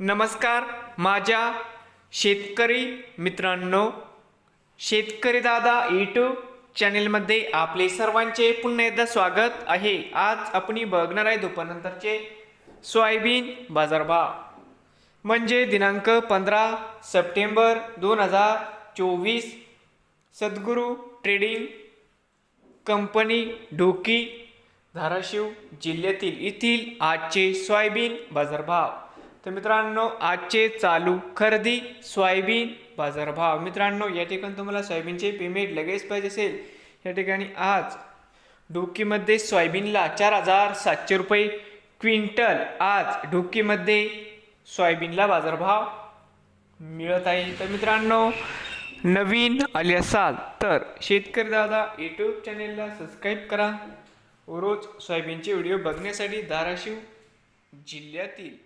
नमस्कार माझ्या शेतकरी मित्रांनो शेतकरी दादा यूट्यूब चॅनेलमध्ये आपले सर्वांचे पुन्हा एकदा स्वागत आहे. आज आपण बघणार आहे दुपारनंतरचे सोयाबीन बाजारभाव. म्हणजे दिनांक पंधरा सप्टेंबर दोन हजार चोवीस सद्गुरू ट्रेडिंग कंपनी ढोकी धाराशिव जिल्ह्यातील येथील आजचे सोयाबीन बाजारभाव. तर मित्रांनो आजचे चालू खरेदी सोयाबीन बाजारभाव. मित्रांनो या ठिकाणी तुम्हाला सोयाबीनचे पेमेंट लगेच पाहिजे असेल. या ठिकाणी आज डुकीमध्ये सोयाबीनला चार हजार सातशे रुपये क्विंटल आज डुकीमध्ये सोयाबीनला बाजारभाव मिळत आहे. तर मित्रांनो नवीन आले असाल तर शेतकरी दादा यूट्यूब चॅनेलला सबस्क्राईब करा. व रोज सोयाबीनचे व्हिडिओ बघण्यासाठी धाराशिव जिल्ह्यातील